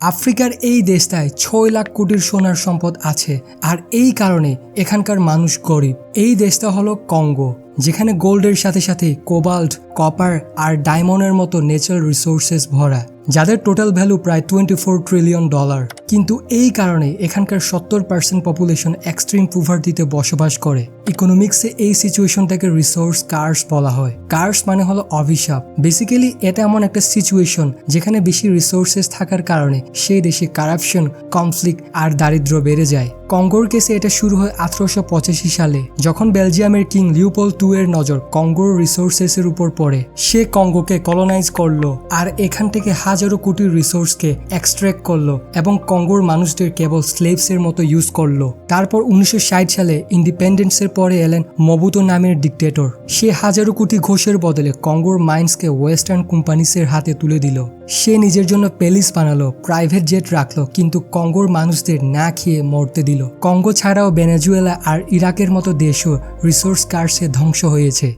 আফ্রিকার এই দেশটায় ছয় লাখ কোটির সোনার সম্পদ আছে, আর এই কারণে এখানকার মানুষ গরিব। এই দেশটা হলো কঙ্গো, যেখানে গোল্ডের সাথে সাথে কোবাল্ট, কপার আর ডায়মন্ডের মতো ন্যাচারাল রিসোর্সেস ভরা, যাদের টোটাল ভ্যালু প্রায় টোয়েন্টি ফোর ট্রিলিয়ন ডলার কিন্তু এই কারণে এখানকার সত্তর পার্সেন্ট পপুলেশন এক্সট্রিম পুভার্টিতে বসবাস করে। ইকোনমিক্সে এই সিচুয়েশনটাকে রিসোর্স কার্স বলা হয়। কার্স মানে হলো অভিশাপ। বেসিক্যালি এটা এমন একটা সিচুয়েশন যেখানে বেশি রিসোর্সেস থাকার কারণে সেই দেশে কারাপশন কনফ্লিক্ট আর দারিদ্র বেড়ে যায়। কঙ্গোর কেসে এটা শুরু হয় আঠারোশো পঁচাশি সালে, যখন বেলজিয়ামের কিং লিওপল টু এর নজর কঙ্গোর রিসোর্সেসের উপর পড়ে। সে কঙ্গোকে কলোনাইজ করল আর এখান থেকে হাজারো কোটি রিসোর্সকে এক্সট্র্যাক্ট করল এবং কঙ্গোর মানুষদের কেবল স্লেভসের মতো ইউজ করল। তারপর উনিশশো ষাট সালে ইন্ডিপেন্ডেন্সের পরে এলেন মবুতো নামের ডিকটেটর সে হাজারো কোটি ঘোষের বদলে কঙ্গোর মাইন্সকে ওয়েস্টার্ন কোম্পানিসের হাতে তুলে দিল। সে নিজের জন্য প্যালিস বানালো, প্রাইভেট জেট রাখল, কিন্তু কঙ্গোর মানুষদের না খেয়ে মরতে দিল। কঙ্গো ছাড়াও ভেনেজুয়েলা আর ইরাকের মতো দেশও রিসোর্স কার্সে ধ্বংস হয়েছে।